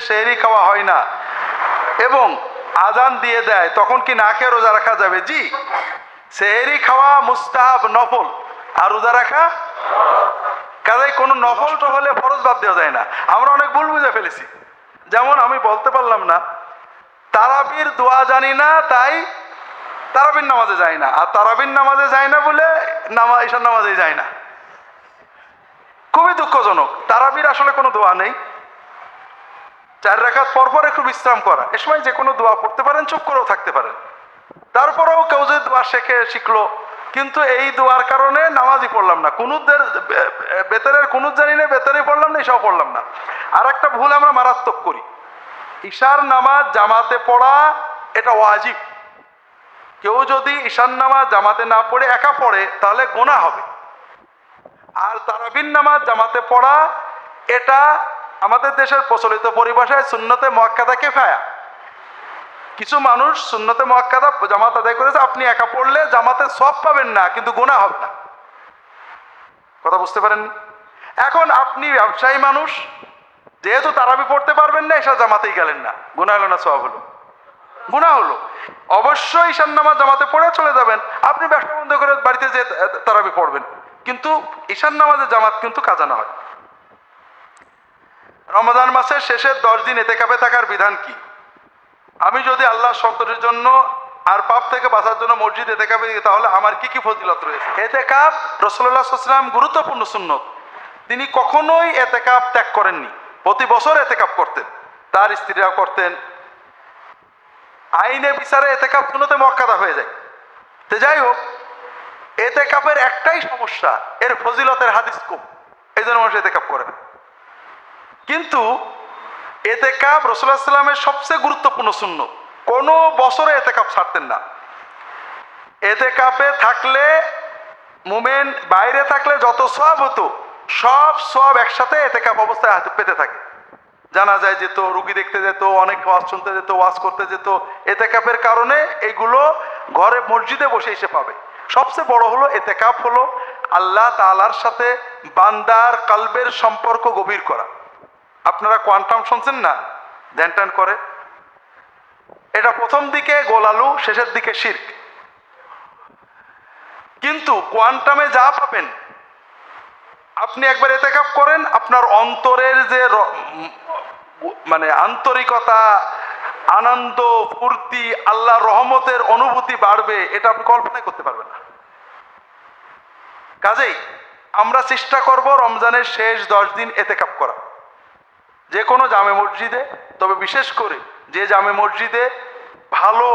সেহরি খাওয়া হয় না। এবং আজান দিয়ে দেয়, তখন কি না খেয়ে রোজা রাখা যাবে? জি। সেহরি খাওয়া মুস্তাহাব, নফল। আর রোজা রাখা? কাজে কোনো নফল টফলে ফরজ বাদ দেওয়া যায় না। আমরা অনেক ভুল বুঝে ফেলেছি। যেমন আমি বলতে পারলাম না, তারাবির দোয়া জানি না, তাই তারাবির নামাজে যায় না। আর তারাবির নামাজে যায় না বলে নামা ঈশান নামাজে যায় না। খুবই দুঃখজনক। তারাবির আসলে কোনো দোয়া নেই। চার রাখাত পরপর একটু বিশ্রাম করা। এ সময় যে কোনো দোয়া পড়তে পারেন, চুপ করেও থাকতে পারেন। তারপরেও কেউ যদি দোয়া শেখে, শিখলো, কিন্তু এই দোয়ার কারণে নামাজই পড়লাম না। কুনুদের বেতরের কুনুদ জানি না বেতরে পড়লাম না, এসব পড়লাম না। আর একটা ভুল আমরা মারাত্মক করি। ঈশার নামাজ জামাতে পড়া, এটা ওয়াজিব। কেউ যদি ঈশান নামাজ জামাতে না পড়ে, একা পড়ে, তাহলে গোনা হবে। আর তারাবিন নামাজ জামাতে পড়া, এটা আমাদের দেশের প্রচলিত পরিভাষায় সুন্নতে মক্কাদা কেফায়া। কিছু মানুষ সুন্নতে মক্কাদা জামাত আদায় করেছে, আপনি একা পড়লে জামাতে সব পাবেন না, কিন্তু গোনা হবে না। কথা বুঝতে পারেননি? এখন আপনি ব্যবসায়ী মানুষ, যেহেতু তারাবি পড়তে পারবেন না, এসব জামাতেই গেলেন না। গুণা হলো না সব হলো? গুণা হলো। অবশ্যই ঈশান নামাজ জামাতে পড়ে চলে যাবেন। আপনি ব্যবসা বন্ধ করে বাড়িতে যে তারাবি পড়বেন। কিন্তু ঈশান নামাজের জামাত কিন্তু কাজা না হয়। রমজান মাসের শেষের দশ দিন এতে কাপে থাকার বিধান কি? আমি যদি আল্লাহ সন্তোষের জন্য আর পাপ থেকে বাঁচার জন্য মসজিদ এতে কাপে তাহলে আমার কি কি ফজিলত রয়েছে? এতে কাপ রসল্লাহ সাল্লাম গুরুত্বপূর্ণ সুন্নত। তিনি কখনোই এতে কাপ ত্যাগ করেননি। প্রতি বছর এতে কাপ করতেন, তার স্ত্রীরাও করতেন। আইনে বিচারে এতে কাপ শুনতে মক্কাদা হয়ে যায়। তো যাই হোক এতে কাপের একটাই সমস্যা, এর ফজিলতের হাদিস কম এই জন্য মানুষ এতে কাপ করে না। কিন্তু এতে কাপ রসুল্লাহ সাল্লামের সবচেয়ে গুরুত্বপূর্ণ শূন্য। কোনো বছরে এতে কাপ ছাড়তেন না। এতে কাপে থাকলে মুমেন বাইরে থাকলে যত সব হতো, সব সব একসাথে এতে কাপ অবস্থায় হাতে পেতে থাকে। জানা যায় যেত রুগী দেখতে যেত, অনেক ওয়াজ শুনতে যেত, ওয়াজ করতে যেত। এতে কাপের কারণে এগুলো ঘরে মসজিদে বসে এসে পাবে। সবচেয়ে বড় হলো এতে কাপ হলো আল্লাহ তালার সাথে বান্দার কালবের সম্পর্ক গভীর করা। আপনারা কোয়ান্টাম শুনছেন না? ধ্যান ট্যান করে। এটা প্রথম দিকে গোলালু শেষের দিকে শির্ক। কিন্তু কোয়ান্টামে যা পাবেন, আপনি একবার এতে কাপ করেন, আপনার অন্তরের যে মানে আন্তরিকতা, আনন্দ, ফুর্তি আল্লাহ রহমতের অনুভূতি বাড়বে, এটা আপনি কল্পনাই করতে পারবেন না। কাজেই আমরা চেষ্টা করব রমজানের শেষ দশ দিন এতে কাপ করা। যে কোনো জামে মসজিদে, তবে বিশেষ করে যে জামে মসজিদে ভালো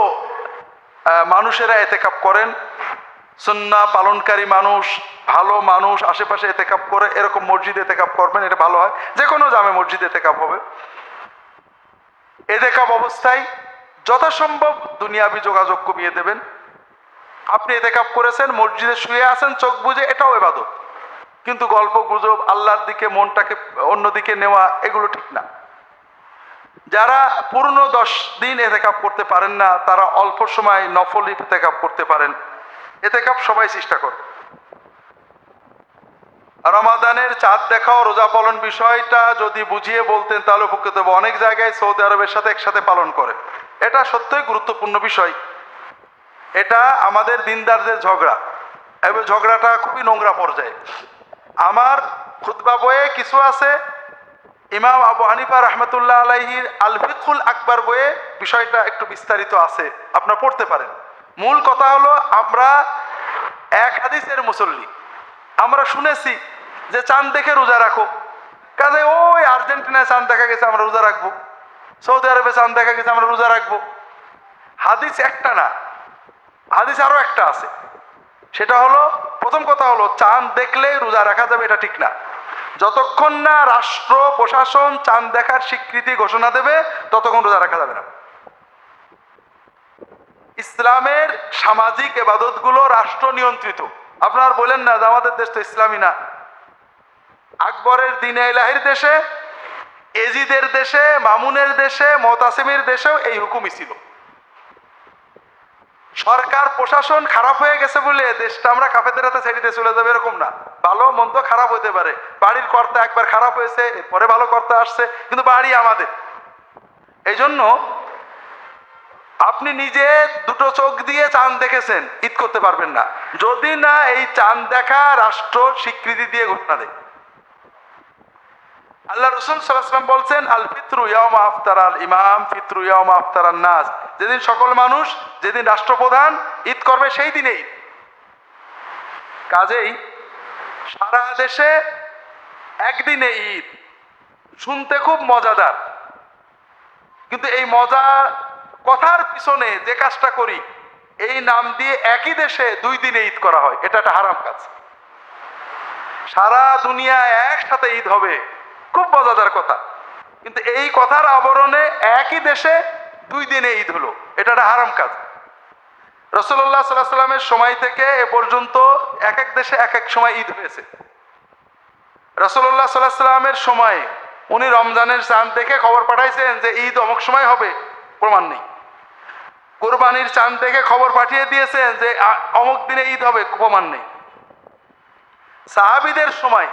মানুষেরা এতেকাপ করেন, সুন্না পালনকারী মানুষ, ভালো মানুষ আশেপাশে এতেকাপ করে, এরকম মসজিদে এতেকাপ করবেন, এটা ভালো হয়। যে কোনো জামে মসজিদে এতেকাপ হবে। এতেকাপ অবস্থায় যথাসম্ভব দুনিয়াবি যোগাযোগ কমিয়ে দেবেন। আপনি এতেকাপ করেছেন, মসজিদে শুয়ে আছেন, চোখ বুঝে এটাও এবাদত। কিন্তু গল্প গুজব আল্লাহর দিকে, মনটাকে অন্যদিকে নেওয়া, এগুলো ঠিক না। যারা পূর্ণ দশ দিন এতেকাপ করতে পারেন না, তারা অল্প সময় নফল এতেকাপ করতে পারেন। এতেকাপ সবাই চেষ্টা করে। রমাদানের চাঁদ দেখাও, রোজা পালন বিষয়টা যদি বুঝিয়ে বলতেন, তাহলে উপকৃত হব। অনেক জায়গায় সৌদি আরবের সাথে একসাথে পালন করে। এটা সত্যই গুরুত্বপূর্ণ বিষয়। এটা আমাদের দিনদারদের ঝগড়া। এবং ঝগড়াটা খুবই নোংরা পর্যায়ে। আমার খুতবা বইয়ে কিছু আছে। ইমাম আবু হানিফা রহমতুল্লাহ আলাইহির আল ফিকুল আকবর বইয়ে বিষয়টা একটু বিস্তারিত আছে। আপনারা পড়তে পারেন। মূল কথা হলো, আমরা এক হাদিসের মুসল্লি। আমরা শুনেছি যে চাঁদ দেখে রোজা রাখো। কাজে ওই আর্জেন্টিনায় চাঁদ দেখা গেছে, আমরা রোজা রাখব। সৌদি আরবে চাঁদ দেখা গেছে, আমরা রোজা রাখব। হাদিস একটা না। হাদিস আরও একটা আছে। সেটা হলো, প্রথম কথা হলো, চাঁদ দেখলেই রোজা রাখা যাবে, এটা ঠিক না। যতক্ষণ না রাষ্ট্র, প্রশাসন চাঁদ দেখার স্বীকৃতি ঘোষণা দেবে, ততক্ষণ রোজা রাখা যাবে না। ইসলামের সামাজিক এবাদতগুলো রাষ্ট্র নিয়ন্ত্রিত। আপনার বলেন না যে আমাদের দেশ তো ইসলামী না। আকবরের দিনে এলাহির দেশে, এজিদের দেশে, মামুনের দেশে, মতাসিমের দেশেও এই হুকুমই ছিল। সরকার, প্রশাসন খারাপ হয়ে গেছে বলে দেশটা আমরা কাফেদের হাতে ছেড়ে দিয়ে চলে যাবে এরকম না। ভালো, মন্দ খারাপ হতে পারে। বাড়ির কর্তা একবার খারাপ হয়েছে, এরপরে ভালো কর্তা আসছে, কিন্তু বাড়ি আমাদের। এই জন্য আপনি নিজে দুটো চোখ দিয়ে চাঁদ দেখেছেন, ঈদ করতে পারবেন না। যদি না এই চাঁদ দেখা রাষ্ট্র স্বীকৃতি দিয়ে ঘোষণা দেয়। আল্লাহ রসুল সাল্লাম বলছেন আল ফিত্রু ইয়াম আফতার আল ইমাম ফিত্রু ইয়াম আফতার আল নাস যেদিন সকল মানুষ, যেদিন রাষ্ট্রপ্রধান, ঈদ করবে সেই দিনেই। কাজেই সারা দেশে একদিনে ঈদ। শুনতে খুব মজাদার। কিন্তু এই মজা কথার পিছনে যে কাজটা করি, এই নাম দিয়ে একই দেশে দুই দিনে ঈদ করা হয়। এটা একটা হারাম কাজ। সারা দুনিয়া একসাথে ঈদ হবে। খুব মজাদার কথা। কিন্তু এই কথার আবরণে একই দেশে দুই দিনে ঈদ হলো। এটা একটা হারাম কাজ। রসুল্লাহ সাল্লাহ সাল্লামের সময় থেকে এ পর্যন্ত এক এক দেশে এক এক সময় ঈদ হয়েছে। রসুল্লাহ সাল্লাহ সাল্লামের সময় উনি রমজানের চাঁদ দেখে খবর পাঠাইছেন যে ঈদ অমুক সময় হবে, প্রমাণ নেই। কোরবানির চাঁদ দেখে খবর পাঠিয়ে দিয়েছেন যে অমুক দিনে ঈদ হবে, প্রমাণ নেই। সাহাবিদের সময়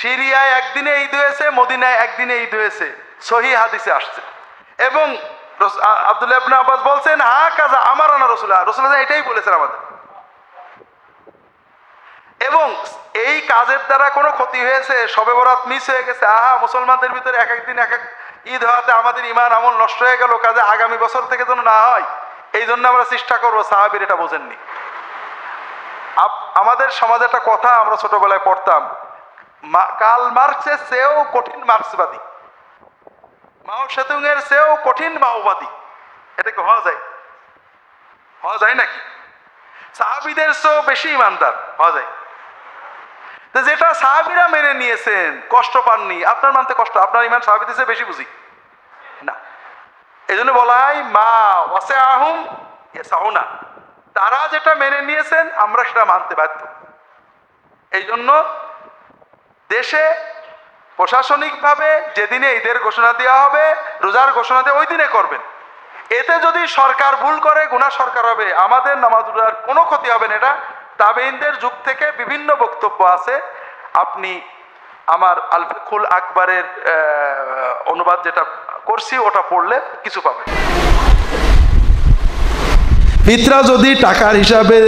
সিরিয়ায় একদিনে ঈদ হয়েছে, মদিনায় একদিনে ঈদ হয়েছে। সহি হাদিসে আসছে। এবং আব্দুল্লাহ ইবনে আব্বাস বলছেন হা কাজা আমার আনা রসুল্লাহ রসুল্লাহ এটাই বলেছেন আমাদের। এবং এই কাজের দ্বারা কোনো ক্ষতি হয়েছে, সবে বরাত মিস হয়ে গেছে। আহা, মুসলমানদের ভিতরে এক একদিন এক এক ঈদ হওয়াতে আমাদের ইমান আমল নষ্ট হয়ে গেল, কাজে আগামী বছর থেকে যেন না হয়। এই জন্য আমরা চেষ্টা করব, সাহাবির এটা বোঝেননি। আমাদের সমাজে একটা কথা আমরা ছোটবেলায় পড়তাম কাল মার্কসের চেয়েও কঠিন মার্ক্সবাদী মাও সেতুং এর চেয়েও কঠিন মাওবাদী এটা কি হওয়া যায়? হওয়া যায় নাকি? সাহাবিদের চেয়েও বেশি ইমানদার। হওয়া যায়। যেটা সাহাবিরা মেনে নিয়েছেন, কষ্ট পাননি। আপনার মানতে কষ্ট, আপনার ইমান সাহাবিদের চেয়ে বেশি বুঝি? না। এই জন্য বলা হয় মা ওয়াসে আহুম না তারা যেটা মেনে নিয়েছেন, আমরা সেটা মানতে বাধ্য। এই জন্য দেশে প্রশাসনিকভাবে যেদিনে ঈদের ঘোষণা দেওয়া হবে, রোজার ঘোষণা দিয়ে ওই দিনে করবেন। এতে যদি সরকার ভুল করে গুণা সরকার হবে, আমাদের নামাজ রোজার কোনো ক্ষতি হবে না। এটা তাবেইনদের যুগ থেকে বিভিন্ন বক্তব্য আছে। আপনি আমার আলফেকুল আকবরের অনুবাদ যেটা করছি, ওটা পড়লে কিছু পাবেন। ফিতরা যদি টাকার হিসাবে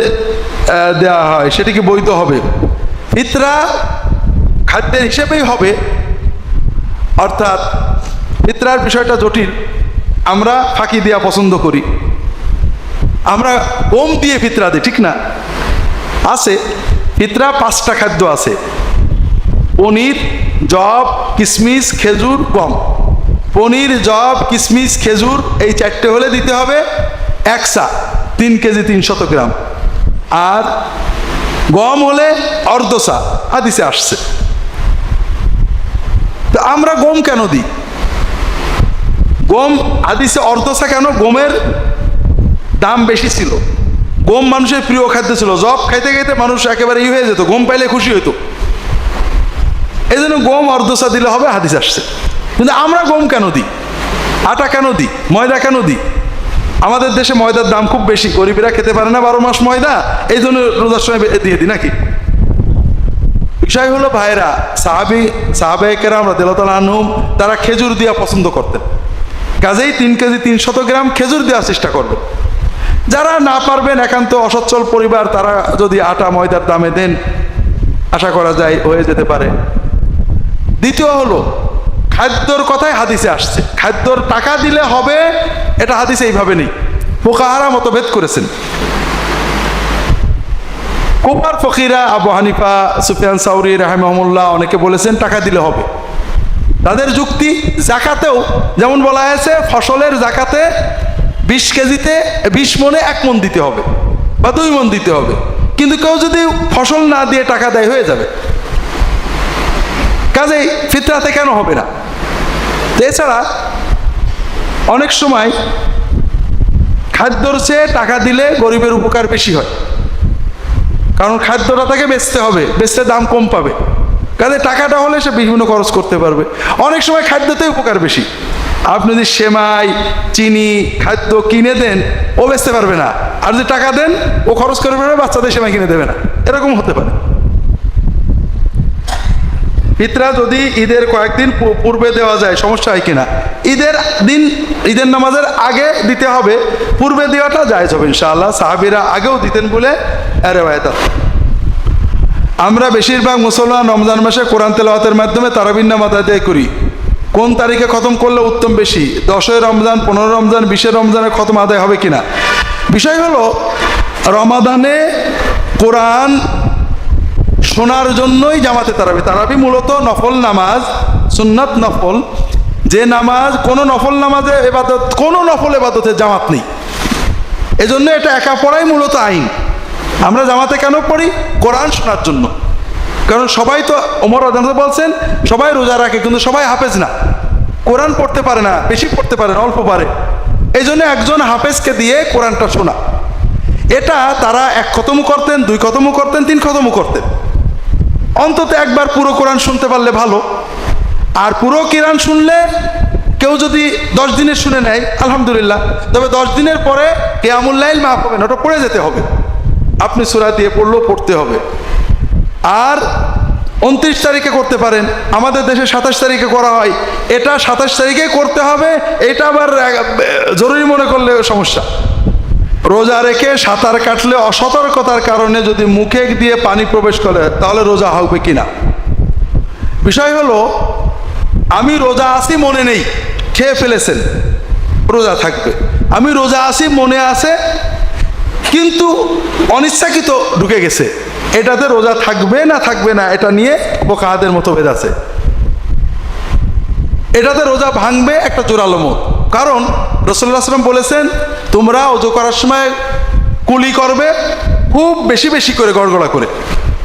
দেওয়া হয়, সেটি কি বৈধ হবে? ফিতরা খাদ্যের হিসেবেই হবে। অর্থাৎ ফিতরার বিষয়টা জটিল। আমরা ফাঁকি দেওয়া পছন্দ করি। আমরা গম দিয়ে ফিতরা দিই, ঠিক না? আছে, ফিতরা পাঁচটা খাদ্য আছে। পনির জব কিশমিশ খেজুর, গম। পনির জব কিশমিশ খেজুর, এই চারটে হলে দিতে হবে একসা তিন কেজি তিনশত গ্রাম। আর গম হলে অর্ধসা হাদিসে আসছে। আমরা গম কেন দিই? গম হাদিসে অর্ধসা কেন? গমের দাম বেশি ছিল। গম মানুষের প্রিয় খাদ্য ছিল। জব খাইতে খাইতে মানুষ একেবারে ই হয়ে যেত, গম পাইলে খুশি হইতো। এই জন্য গম অর্ধসা দিলে হবে, হাদিস আসছে। কিন্তু আমরা গম কেন দিই? আটা কেন দিই? ময়দা কেন দিই? আমাদের দেশে ময়দার দাম খুব বেশি, গরিবরা খেতে পারে না বারো মাস ময়দা, এই জন্য রোজার সময় দিয়ে দিই নাকি? বিষয় হলো ভাইরা সাহাবি সাহাবেকেরা আমরা দেলতাল আনহুম, তারা খেজুর দিয়া পছন্দ করতেন। কাজেই তিন কেজি তিনশত গ্রাম খেজুর দেওয়ার চেষ্টা করবেন। যারা না পারবেন, একান্ত অসচ্ছল পরিবার, তারা যদি আটা ময়দার দামে দেন, আশা করা যায় হয়ে যেতে পারে। দ্বিতীয় হলো, খাদ্যর কথাই হাদিসে আসছে। খাদ্যর টাকা দিলে হবে, এটা হাদিসে এইভাবে নেই। পোকাহারা মতভেদ করেছেন। কুপার ফকিরা আবু হানিফা সুফিয়ান সাউরি রাহেমহমুল্লাহ অনেকে বলেছেন টাকা দিলে হবে। তাদের যুক্তি জাকাতেও যেমন বলা হয়েছে, ফসলের জাকাতে বিশ কেজিতে বিশ মনে এক মন দিতে হবে বা দুই মন দিতে হবে। কিন্তু কেউ যদি ফসল না দিয়ে টাকা দেয় হয়ে যাবে। কাজেই ফিতরাতে কেন হবে না? এছাড়া অনেক সময় খাদ্যর চেয়ে টাকা দিলে গরিবের উপকার বেশি হয়। কারণ খাদ্যটা তাকে বেচতে হবে, বেচতে দাম কম পাবে। কাজে টাকাটা হলে সে বিভিন্ন খরচ করতে পারবে। অনেক সময় খাদ্যতে উপকার বেশি। আপনি যদি সেমাই, চিনি খাদ্য কিনে দেন, ও বেচতে পারবে না। আর যদি টাকা দেন, ও খরচ করে পারবে বাচ্চাদের সেমাই কিনে দেবে না। এরকম হতে পারে। পিতরা যদি ঈদের কয়েকদিন পূর্বে দেওয়া যায়, সমস্যা হয় কিনা? ঈদের দিন, ঈদের নামাজের আগে দিতে হবে। পূর্বে দেওয়াটা যায় হবে, ইনশাআল্লাহ। সাহাবিরা আগেও দিতেন বলে রেওয়ায়ত। আমরা বেশিরভাগ মুসলমান রমজান মাসে কোরআন তেলাওয়াতের মাধ্যমে তারাবিন নামাজ আদায় করি। কোন তারিখে খতম করলে উত্তম বেশি? দশই রমজান, পনেরো রমজান, বিশে রমজানে খতম আদায় হবে কিনা? বিষয় হলো, রমাদানে কোরআন শোনার জন্যই জামাতে তারাবি। তারাবি মূলত নফল নামাজ, সুন্নাত নফল। যে নামাজ, কোনো নফল নামাজে এবাদত, কোনো নফল এবাদতে জামাত নেই। এজন্য এটা একা পড়াই মূলত আইন। আমরা জামাতে কেন পড়ি? কোরআন শোনার জন্য। কারণ সবাই তো, ওমর আদান বলছেন, সবাই রোজা রাখে, কিন্তু সবাই হাফেজ না। কোরআন পড়তে পারে না, বেশি পড়তে পারে না, অল্প পারে। এই জন্য একজন হাফেজকে দিয়ে কোরআনটা শোনা। এটা তারা এক খতমও করতেন, দুই খতমও করতেন, তিন খতমও করতেন। অন্তত একবার পুরো কোরআন শুনতে পারলে ভালো। আর পুরো কিরান শুনলে কেউ যদি দশ দিনের শুনে নেয়, আলহামদুলিল্লাহ। তবে দশ দিনের পরে কেয়ামুল্লাইল মাফ হবে না, ওটা পড়ে যেতে হবে। আপনি সুরা দিয়ে পড়লেও পড়তে হবে। আর উনত্রিশ তারিখে করতে পারেন। আমাদের দেশে সাতাশ তারিখে করা হয়। এটা সাতাশ তারিখে করতে হবে, এটা আবার জরুরি মনে করলে সমস্যা। রোজা রেখে সাঁতার কাটলে অসতর্কতার কারণে যদি মুখে দিয়ে পানি প্রবেশ করে, তাহলে রোজা হবে কিনা? বিষয় হলো আমি রোজা আসি মনে নেই। খেয়ে ফেলেছেন। রোজা থাকবে। আমি রোজা আসি মনে আছে, কিন্তু অনিচ্ছাকৃত ঢুকে গেছে। এটাতে রোজা থাকবে না থাকবে না, এটা নিয়ে বোকাহাদের মতো ভেদ আছে। এটাতে রোজা ভাঙবে একটা জোরালো মত। কারণ রসুল্লাহ বলেছেন, তোমরা অজু করার সময় কুলি করবে, খুব বেশি বেশি করে গড়গড়া করে।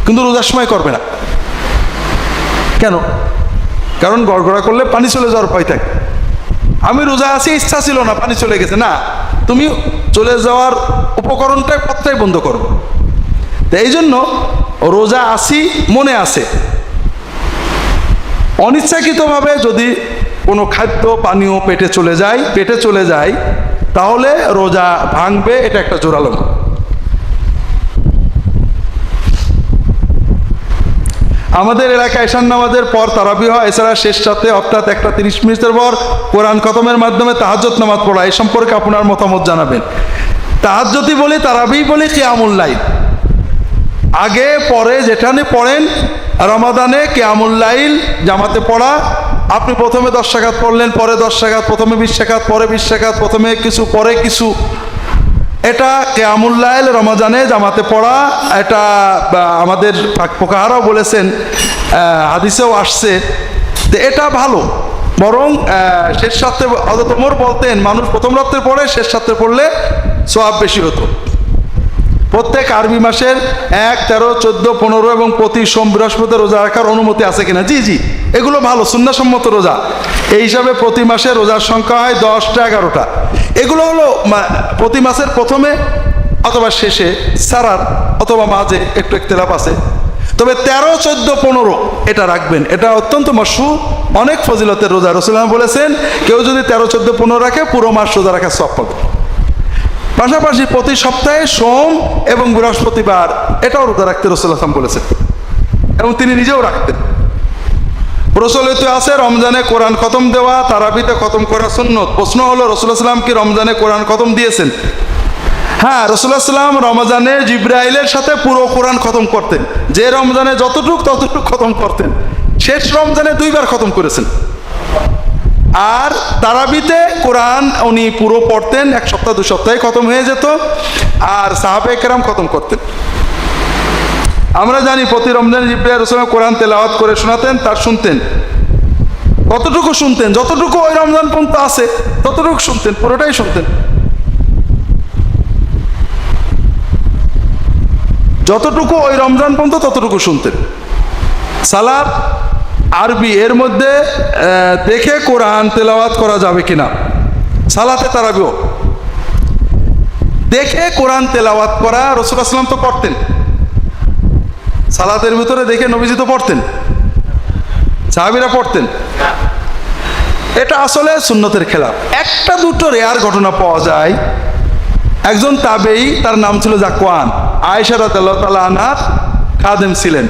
কিন্তু রোজার সময় করবে না। কেন? কারণ গড়গড়া করলে পানি চলে যাওয়ার ভয় থাকে। আমি রোজা আছি, ইচ্ছা ছিল না, পানি চলে গেছে। না, তুমি চলে যাওয়ার উপকরণটা পথটাই বন্ধ করো। তো এই জন্য রোজা আসি মনে আছে। অনিচ্ছাকৃতভাবে যদি কোনো খাদ্য পানীয় পেটে চলে যায়, পেটে চলে যায়, তাহলে রোজা ভাঙবে, এটা একটা জোরালো আমাদের এলাকায় এশান নামাজের পর তারাবি হয়, এছাড়া শেষ সাথে অর্থাৎ একটা তিরিশ মিনিটের পর কোরআন খতমের মাধ্যমে তাহাজ্জত নামাজ পড়া, এ সম্পর্কে আপনার মতামত জানাবেন। তাহাজ্জতি বলি, তারাবি বলি কেয়ামুল্লাইল আগে, পরে যেখানে পড়েন, রমাদানে কেয়ামুল লাইল জামাতে পড়া। আপনি প্রথমে দশ টাকাত পড়লেন, পরে দশ টাকাত প্রথমে বিশ পরে বিশ প্রথমে কিছু, পরে কিছু। এটা কেয়ামুল্লাইল রমাজানে জামাতে পড়া, এটা আমাদের পোকাহারাও বলেছেন হাদিসেও আসছে। তো এটা ভালো, বরং শেষ রাত্রে অত তোমর বলতেন, মানুষ প্রথম রাত্রে পড়ে, শেষ সাথে পড়লে সোয়াব বেশি হতো। প্রত্যেক আরবি মাসের এক, তেরো, চোদ্দ, পনেরো এবং প্রতি সোম বৃহস্পতি রোজা রাখার অনুমতি আছে কিনা? জি জি। এগুলো ভালো, সুন্নাসম্মত রোজা। এই হিসাবে প্রতি মাসে রোজার সংখ্যা হয় দশটা, এগারোটা। এগুলো হলো প্রতি মাসের প্রথমে অথবা শেষে, সারার অথবা মাঝে একটু একতলাপ আছে। তবে তেরো, চোদ্দ, পনেরো এটা রাখবেন। এটা অত্যন্ত মশু অনেক ফজিলতের রোজা। রসুলাম বলেছেন, কেউ যদি তেরো, চোদ্দ, পনেরো রাখে, পুরো মাস রোজা রাখার সব পাবে। পাশাপাশি প্রতি সপ্তাহে সোম এবং বৃহস্পতিবার এটাও রোজা রাখতে রসুল আসলাম বলেছেন। এবং তিনি নিজেও রাখতেন। প্রচলিত আছে, রমজানে কোরআন খতম দেওয়া, তারাবিতে খতম করা সুন্নত। প্রশ্ন হলো রসুল আসলাম কি রমজানে কোরআন খতম দিয়েছেন? হ্যাঁ সাল্লাম রমজানে জিব্রাইলের সাথে পুরো কোরআন খতম করতেন। যে রমজানে যতটুক, ততটুক খতম করতেন। শেষ রমজানে দুইবার খতম করেছেন। আর তারাবিতে কোরআন উনি পুরো পড়তেন, এক সপ্তাহ, দু সপ্তাহে খতম হয়ে যেত, আর সাহাবে কেরাম খতম করতেন। আমরা জানি প্রতি রমজান জিব্রাইল রসুল কোরআন তেলাওয়াত করে শোনাতেন, তার শুনতেন। কতটুকু শুনতেন, যতটুকু ওই রমজান পর্যন্ত আছে, ততটুকু শুনতেন, পুরোটাই শুনতেন। যতটুকু ওই রমজান পর্যন্ত, ততটুকু শুনতেন। সালাদ আরবি, এর মধ্যে দেখে কোরআন তেলাওয়াত করা যাবে কিনা? সালাতে তারাবিও দেখে কোরআন তেলাওয়াত করা রসুল আসলাম তো পড়তেন। সালাতের ভিতরে দেখে নবীজি তো পড়তেন। সাহাবিরা পড়তেন। এটা আসলে সুন্নতের খেলা। একটা, দুটো রেয়ার ঘটনা পাওয়া যায়। একজন তাবেই, তার নাম ছিল জাকওয়ান। আয়েশা রাদিয়াল্লাহু তাআলা আনহার খাদেম ছিলেন।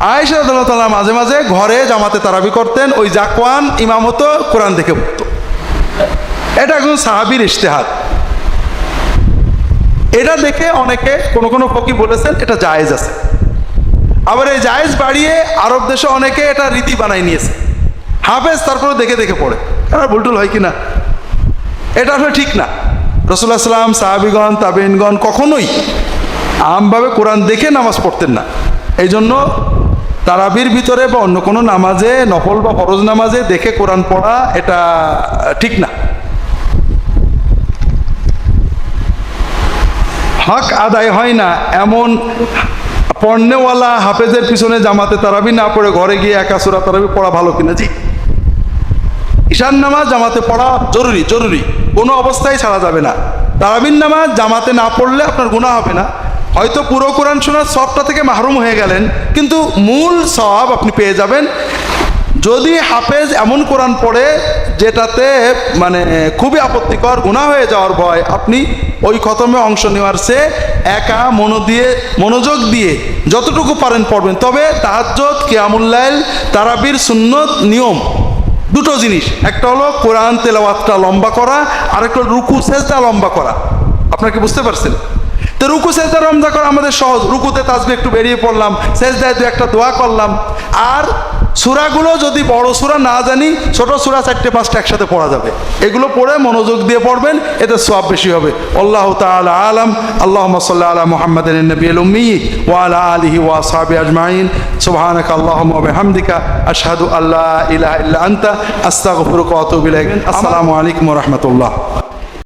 আয়েশা রাদিয়াল্লাহু তাআলা মাঝে মাঝে ঘরে জামাতে তারাবি করতেন, ওই জাকওয়ান ইমামত কোরআন দেখে পড়তো। এটা একজন সাহাবীর ইশতেহাদ। এটা দেখে অনেকে কোনো কোনো ফকি বলেছেন, এটা জায়েজ আছে। আবার এই জায়েজ বাড়িয়ে আরব দেশে অনেকে এটা রীতি বানাই নিয়েছে। হাফেজ তারপরে দেখে দেখে পড়ে। আর ভুলটুল হয় কিনা? এটা আসলে ঠিক না। রসুল্লাহ সাল্লাম সাহাবিগণ তাবিনগণ কখনোই আমভাবে কোরআন দেখে নামাজ পড়তেন না। এই জন্য তারাবির ভিতরে বা অন্য কোনো নামাজে, নফল বা ফরজ নামাজে দেখে কোরআন পড়া এটা ঠিক না। হক আদায় হয় না, এমন পণ্যওয়ালা হাফেজের পিছনে জামাতে তারাবি না পড়ে ঘরে গিয়ে একা সুরা তারাবি পড়া ভালো কিনা? জি। ঈশান নামাজ জামাতে পড়া জরুরি জরুরি। কোনো অবস্থায় ছাড়া যাবে না। তারাবিন নামাজ জামাতে না পড়লে আপনার গুণা হবে না। হয়তো পুরো কোরআন শোনার সবটা থেকে মাহরুম হয়ে গেলেন, কিন্তু মূল সব আপনি পেয়ে যাবেন। যদি হাফেজ এমন কোরআন পড়ে, যেটাতে মানে খুবই আপত্তিকর গুণা হয়ে যাওয়ার ভয়, আপনি ওই খতমে অংশ নেওয়ার সে একা মনো দিয়ে, মনোযোগ দিয়ে যতটুকু পারেন পড়বেন। তবে তাহাজ্জত কিয়ামুল্লাইল তারাবির, সুন্নত, নিয়ম দুটো জিনিস। একটা হলো কোরআন তেলাওয়াতটা লম্বা করা আর একটা হলো রুকু, সেজদা লম্বা করা। আপনাকে বুঝতে পারছেন? তো রুকু সেজদা লম্বা করা আমাদের সহজ। রুকুতে তাজবে একটু বেরিয়ে পড়লাম সেজদায় দু একটা দোয়া করলাম। আর সুরাগুলো যদি বড় সুরা না জানি ছোট সুরা চারটে পাঁচটা একসাথে পড়া যাবে। এগুলো পড়ে মনোযোগ দিয়ে পড়বেন এতে সব বেশি হবে। আল্লাহ তাআলা আলম। আল্লাহ সাল্লাহ আলা মোহাম্মদ নবী উম্মি ওয়ালা আলিহি ওয়া সাহাবি আজমাইন। সুবহানাক আল্লাহুম্মা ওয়া বিহামদিকা। আশহাদু আল্লা ইলাহা ইল্লা আনতা। আস্তাগফিরুকা ওয়া আতুবু ইলাইক। আসসালামু আলাইকুম ওয়া রাহমাতুল্লাহ।